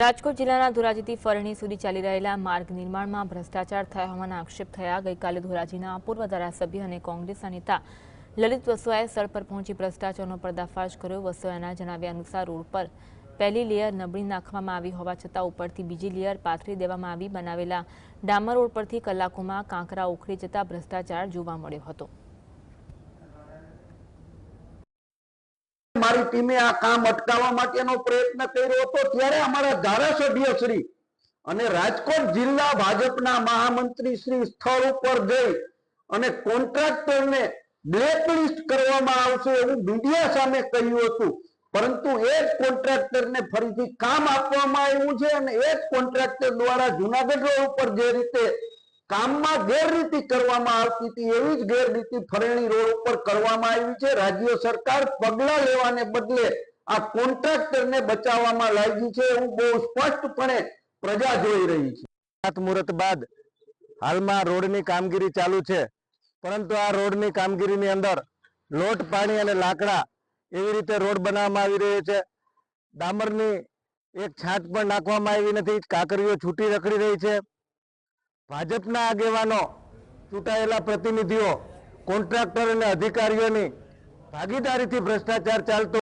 રાજકોટ જિલ્લાના ધોરાજીથી ફરણી સુધી ચાલી રહેલા માર્ગ નિર્માણમાં ભ્રષ્ટાચાર થયા હોવાના આક્ષેપ થયા. ગઈકાલે ધોરાજીના પૂર્વ ધારાસભ્ય અને કોંગ્રેસના નેતા લલિત વસવાએ સ્થળ પર પહોંચી ભ્રષ્ટાચારનો પર્દાફાશ કર્યો. વસવાના જણાવ્યા અનુસાર રોડ પર પહેલી લેયર નબળી નાખવામાં આવી હોવા છતાં ઉપરથી બીજી લેયર પાથરી દેવામાં આવી. બનાવેલા ડામર રોડ પરથી કલાકોમાં કાંકરા ઉખડી જતા ભ્રષ્ટાચાર જોવા મળ્યો હતો. મારી ટીમે આ કામ અટકાવવા માટેનો પ્રયત્ન કર્યો હતો, ત્યારે અમારા ધારાસભ્ય શ્રી અને રાજકોટ જિલ્લા ભાજપના મહામંત્રી શ્રી સ્થળ ઉપર જઈ અને કોન્ટ્રાક્ટરને બ્લેકલિસ્ટ કરવામાં આવશે એવું મીડિયા સામે કહ્યું હતું. પરંતુ એ જ કોન્ટ્રાક્ટરને ફરીથી કામ આપવામાં આવ્યું છે અને એ જ કોન્ટ્રાક્ટર દ્વારા જુનાગઢ રોડ ઉપર જે રીતે કામમાં ગેરરીતિ કરવામાં આવતી હતી, એવી જ ગેરરીતિ ફરેણી રોડ ઉપર કરવામાં આવી છે. રાજ્ય સરકાર પગલા લેવાને બદલે આ કોન્ટ્રાક્ટરને બચાવવામાં લાગી છે. એવું બહુ સ્પષ્ટપણે પ્રજા જોઈ રહી છે. ખાતમુહૂર્ત બાદ હાલમાં રોડની કામગીરી ચાલુ છે. પરંતુ આ રોડની કામગીરીની અંદર લોટ, પાણી અને લાકડા એવી રીતે રોડ બનાવવામાં આવી રહ્યો છે. ડામરની એક છાંટ પણ નાખવામાં આવી નથી. કાંકરીઓ છૂટી રખડી રહી છે. ભાજપના આગેવાનો ચૂંટાયેલા પ્રતિનિધિઓ કોન્ટ્રાક્ટર અને અધિકારીઓની ભાગીદારીથી ભ્રષ્ટાચાર ચાલતો